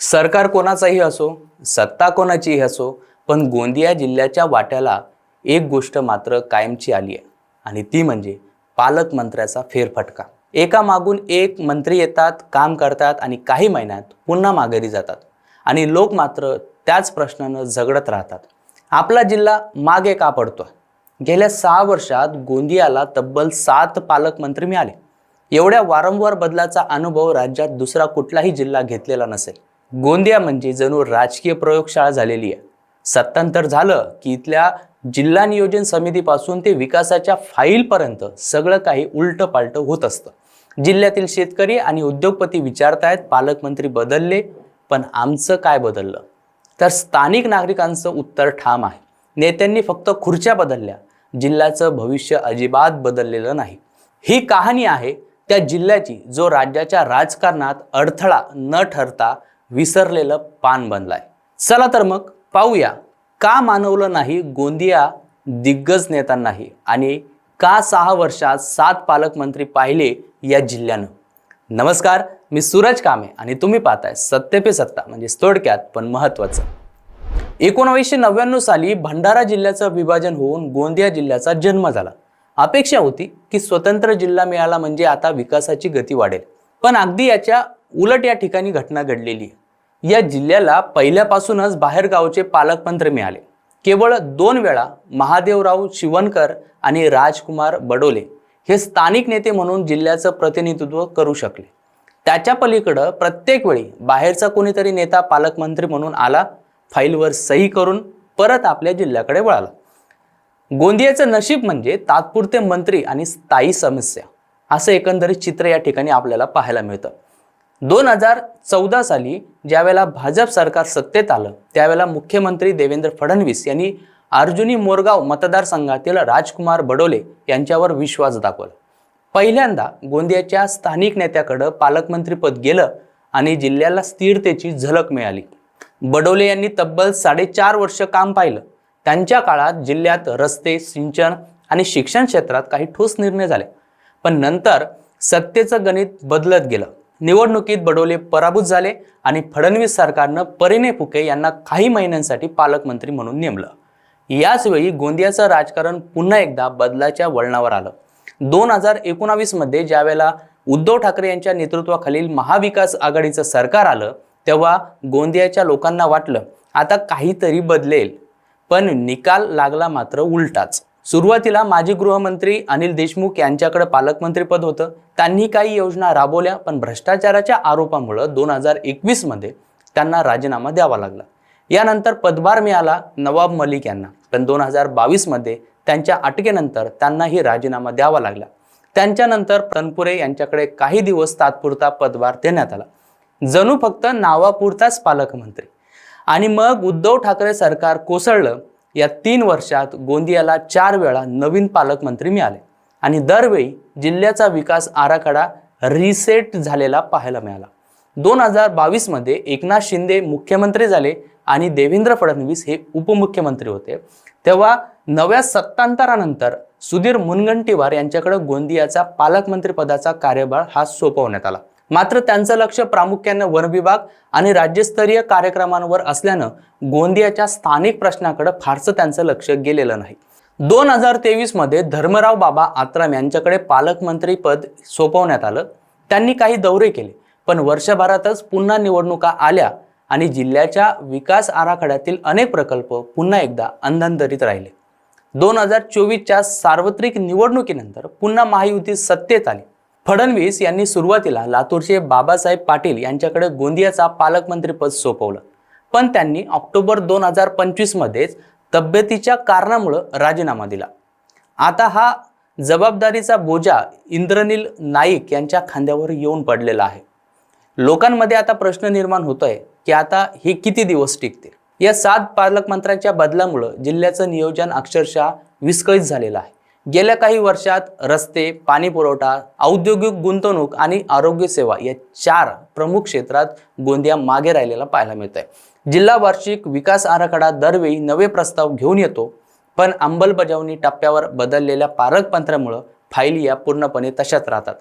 सरकार कोणाचाही असो सत्ता कोणाचीही असो पण गोंदिया जिल्ह्याच्या वाट्याला एक गोष्ट मात्र कायमची आली आहे आणि ती म्हणजे पालकमंत्र्याचा फेरफटका. एका मागून एक मंत्री येतात काम करतात आणि काही महिन्यात पुन्हा माघारी जातात आणि लोक मात्र त्याच प्रश्नानं झगडत राहतात. आपला जिल्हा मागे का पडतोय? गेल्या सहा वर्षात गोंदियाला तब्बल सात पालकमंत्री मिळाले. एवढ्या वारंवार बदलाचा अनुभव राज्यात दुसरा कुठलाही जिल्हा घेतलेला नसेल. गोंदिया म्हणजे जणू राजकीय प्रयोगशाळा झालेली आहे. सत्तांतर झालं की इथल्या जिल्हा नियोजन समितीपासून ते विकासाच्या फाईलपर्यंत सगळं काही उलटं पालटं होत असतं. जिल्ह्यातील शेतकरी आणि उद्योगपती विचारतायत पालकमंत्री बदलले पण आमचं काय बदललं? तर स्थानिक नागरिकांचं उत्तर ठाम आहे. नेत्यांनी फक्त खुर्च्या बदलल्या. जिल्ह्याचं भविष्य अजिबात बदललेलं नाही. ही कहाणी आहे त्या जिल्ह्याची जो राज्याच्या राजकारणात अडथळा न ठरता विसरलेलं पान बनलाय. चला तर मग पाहूया का मानवलं नाही गोंदिया दिग्गज नेत्यांनाही आणि का सहा वर्षात सात पालकमंत्री पाहिले या जिल्ह्यानं. नमस्कार मी सूरज कामे आणि तुम्ही पाहताय सत्य पे सत्ता म्हणजे थोडक्यात पण महत्वाचं एकोणावीसशे नव्याण्णव साली भंडारा जिल्ह्याचं विभाजन होऊन गोंदिया जिल्ह्याचा जन्म झाला. अपेक्षा होती की स्वतंत्र जिल्हा मिळाला म्हणजे आता विकासाची गती वाढेल. पण अगदी याच्या उलट या ठिकाणी घटना घडलेली. या जिल्ह्याला पहिल्यापासूनच बाहेरगावचे पालकमंत्री मिळाले. केवळ दोन वेळा महादेवराव शिवणकर आणि राजकुमार बडोले हे स्थानिक नेते म्हणून जिल्ह्याचं प्रतिनिधित्व करू शकले. त्याच्या पलीकडं प्रत्येक वेळी बाहेरचा कोणीतरी नेता पालकमंत्री म्हणून आला फाईलवर सही करून परत आपल्या जिल्ह्याकडे वळाला. गोंदियाचं नशीब म्हणजे तात्पुरते मंत्री आणि स्थायी समस्या. असं एकंदरीत चित्र या ठिकाणी आपल्याला पाहायला मिळतं. दोन हजार चौदा साली ज्यावेळेला भाजप सरकार सत्तेत आलं त्यावेळेला मुख्यमंत्री देवेंद्र फडणवीस यांनी अर्जुनी मोरगाव मतदारसंघातील राजकुमार बडोले यांच्यावर विश्वास दाखवला. पहिल्यांदा गोंदियाच्या स्थानिक नेत्याकडं पालकमंत्रीपद गेलं आणि जिल्ह्याला स्थिरतेची झलक मिळाली. बडोले यांनी तब्बल साडेचार वर्ष काम पाहिलं. त्यांच्या काळात जिल्ह्यात रस्ते सिंचन आणि शिक्षण क्षेत्रात काही ठोस निर्णय झाले. पण नंतर सत्तेचं गणित बदलत गेलं. निवडणुकीत बडोले पराभूत झाले आणि फडणवीस सरकारनं परिणे फुके यांना काही महिन्यांसाठी पालकमंत्री म्हणून नेमलं. याचवेळी गोंदियाचं राजकारण पुन्हा एकदा बदलाच्या वळणावर आलं. दोन हजार एकोणावीसमध्ये ज्यावेळेला उद्धव ठाकरे यांच्या नेतृत्वाखालील महाविकास आघाडीचं सरकार आलं तेव्हा गोंदियाच्या लोकांना वाटलं आता काहीतरी बदलेल. पण निकाल लागला मात्र उलटाच. सुरुवातीला माजी गृहमंत्री अनिल देशमुख यांच्याकडे पालकमंत्रीपद होतं. त्यांनी काही योजना राबवल्या पण भ्रष्टाचाराच्या आरोपामुळं दोन हजार एकवीसमध्ये त्यांना राजीनामा द्यावा लागला. यानंतर पदभार मिळाला नवाब मलिक यांना. पण दोन हजार बावीसमध्ये त्यांच्या अटकेनंतर त्यांनाही राजीनामा द्यावा लागला. त्यांच्यानंतर तनपुरे यांच्याकडे काही दिवस तात्पुरता पदभार देण्यात आला. जणू फक्त नावापुरताच पालकमंत्री. आणि मग उद्धव ठाकरे सरकार कोसळलं या तीन वर्षात गोंदियाला चार वेळा नवीन पालकमंत्री मिळाले. आणि दरवेळी जिल्ह्याचा विकास आराखडा रिसेट झालेला पाहायला मिळाला. दोन हजार बावीसमध्ये एकनाथ शिंदे मुख्यमंत्री झाले आणि देवेंद्र फडणवीस हे उपमुख्यमंत्री होते. तेव्हा नव्या सत्तांतरानंतर सुधीर मुनगंटीवार यांच्याकडे गोंदियाचा पालकमंत्रीपदाचा कार्यभार हा सोपवण्यात आला. मात्र त्यांचं लक्ष प्रामुख्यानं वन विभाग आणि राज्यस्तरीय कार्यक्रमांवर असल्यानं गोंदियाच्या स्थानिक प्रश्नाकडे फारसं त्यांचं लक्ष गेलेलं नाही. दोन हजार तेवीसमध्ये धर्मराव बाबा आत्राम यांच्याकडे पालकमंत्री पद सोपवण्यात आलं. त्यांनी काही दौरे केले पण वर्षभरातच पुन्हा निवडणुका आल्या आणि जिल्ह्याच्या विकास आराखड्यातील अनेक प्रकल्प पुन्हा एकदा अंधांतरित राहिले. दोन हजार चोवीसच्या सार्वत्रिक निवडणुकीनंतर पुन्हा महायुती सत्तेत आली. फडणवीस यांनी सुरुवातीला लातूरचे बाबासाहेब पाटील यांच्याकडे गोंदियाचा पालकमंत्रीपद सोपवलं. पण त्यांनी ऑक्टोबर दोन हजार पंचवीसमध्येच तब्येतीच्या कारणामुळं राजीनामा दिला. आता हा जबाबदारीचा बोजा इंद्रनील नाईक यांच्या खांद्यावर येऊन पडलेला आहे. लोकांमध्ये आता प्रश्न निर्माण होतोय की आता हे किती दिवस टिकते या सात पालकमंत्र्यांच्या बदलामुळं जिल्ह्याचं नियोजन अक्षरशः विस्कळीत झालेलं आहे. गेल्या काही वर्षात रस्ते पाणी पुरवठा औद्योगिक गुंतवणूक आणि आरोग्य सेवा या चार प्रमुख क्षेत्रात गोंदिया मागे राहिलेला पाहायला मिळत आहे जिल्हा वार्षिक विकास आराखडा दरवेळी नवे प्रस्ताव घेऊन येतो पण अंमलबजावणी टप्प्यावर बदललेल्या पालकमंत्र्यामुळं फाईली या पूर्णपणे तशाच राहतात.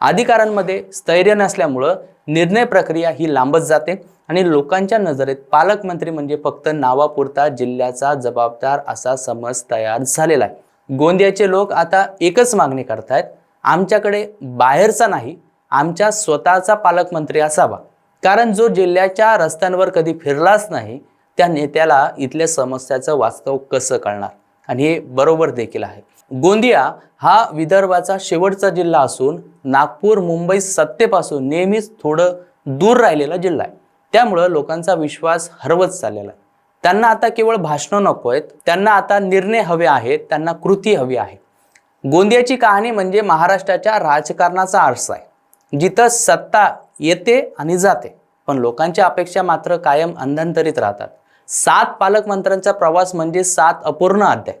अधिकाऱ्यांमध्ये स्थैर्य नसल्यामुळं निर्णय प्रक्रिया ही लांबच जाते आणि लोकांच्या नजरेत पालकमंत्री म्हणजे फक्त नावापुरता जिल्ह्याचा जबाबदार असा समज तयार झालेला आहे. गोंदियाचे लोक आता एकच मागणी करतायत आमच्याकडे बाहेरचा नाही आमच्या स्वतःचा पालकमंत्री असावा. कारण जो जिल्ह्याच्या रस्त्यांवर कधी फिरलाच नाही त्या नेत्याला इथल्या समस्याचं वास्तव कसं कळणार? आणि हे बरोबर देखील आहे. गोंदिया हा विदर्भाचा शेवटचा जिल्हा असून नागपूर मुंबई सत्तेपासून नेहमीच थोडं दूर राहिलेला जिल्हा आहे. त्यामुळं लोकांचा विश्वास हरवत चाललेला आहे. त्यांना आता केवळ भाषणं नको आहेत त्यांना आता निर्णय हवे आहेत त्यांना कृती हवी आहे. गोंदियाची कहाणी म्हणजे महाराष्ट्राच्या राजकारणाचा आरसा आहे. जिथं सत्ता येते आणि जाते पण लोकांच्या अपेक्षा मात्र कायम अंधांतरित राहतात. सात पालकमंत्र्यांचा प्रवास म्हणजे सात अपूर्ण अध्याय.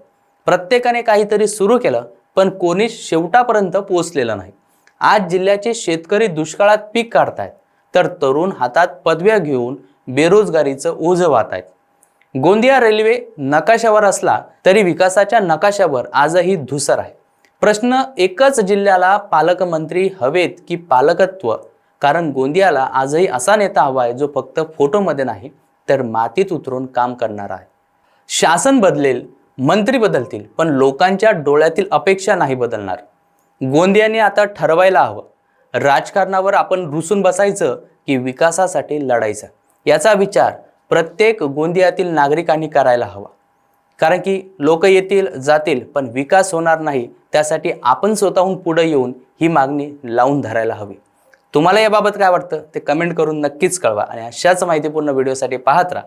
प्रत्येकाने काहीतरी सुरू केलं पण कोणीच शेवटापर्यंत पोहोचलेलं नाही. आज जिल्ह्याचे शेतकरी दुष्काळात पीक काढतायत तर तरुण हातात पदव्या घेऊन बेरोजगारीचं ओझं वाहत आहेत गोंदिया रेल्वे नकाशावर असला तरी विकासाच्या नकाशावर आजही धुसर आहे. प्रश्न एकच जिल्ह्याला पालकमंत्री हवेत की पालकत्व? कारण गोंदियाला आजही असा नेता हवा आहे जो फक्त फोटोमध्ये नाही तर मातीत उतरून काम करणार आहे. शासन बदलेल मंत्री बदलतील पण लोकांच्या डोळ्यातील अपेक्षा नाही बदलणार. गोंदियाने आता ठरवायला हवं. राजकारणावर आपण रुसून बसायचं की विकासासाठी लढायचं? याचा विचार प्रत्येक गोंदियातील नागरिकांनी करायला हवा. कारण की लोक येतील जातील पण विकास होणार नाही त्यासाठी आपण स्वतःहून पुढे येऊन ही मागणी लावून धरायला हवी. तुम्हाला याबाबत काय वाटतं ते कमेंट करून नक्कीच कळवा आणि अशाच माहितीपूर्ण व्हिडिओसाठी पाहत राहा.